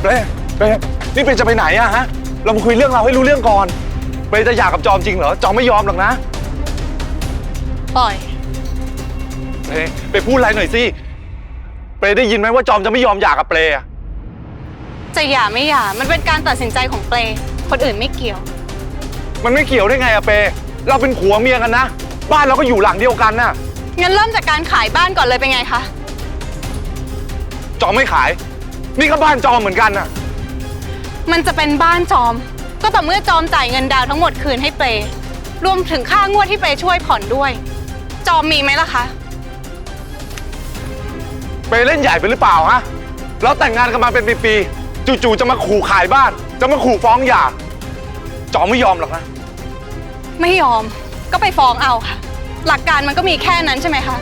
เปรเปรนี่เปรจะไปไหนอะฮะ เรามาคุยเรื่องเราให้รู้เรื่องก่อน เปรจะหย่ากับจอมจริงเหรอ จอมไม่ยอมหรอกนะปล่อย เปรเปรพูดอะไรหน่อยสิ เปรได้ยินไหมว่าจอมจะไม่ยอมหย่ากับเปรอะจะหย่าไม่หย่ามันเป็นการตัดสินใจของเปลคนอื่นไม่เกี่ยว มันไม่เกี่ยวได้ไงอะเปรเราเป็นผัวเมียกันนะ บ้านเราก็อยู่หลังเดียวกันน่ะ งั้นเริ่มจากการขายบ้านก่อนเลยเป็นไงคะ จอมไม่ขาย นี่ก็บ้านจอมเหมือนกันน่ะ มันจะเป็นบ้านจอม ก็ต่อเมื่อจอมจ่ายเงินดาวน์ทั้งหมดคืนให้เปลรวมถึงค่างวดที่เปลช่วยผ่อนด้วย จอมมีไหมล่ะคะเปรเล่นใหญ่ไปหรือเปล่าฮะเราแต่งงานกันมาเป็นปีๆจู่ๆจะมาขู่ขายบ้าน จะมาขู่ฟ้องหย่าจอมไม่ยอมหรอกนะ ไม่ยอม ก็ไปฟ้องเอาค่ะ หลักการมันก็มีแค่นั้นใช่ไหมคะ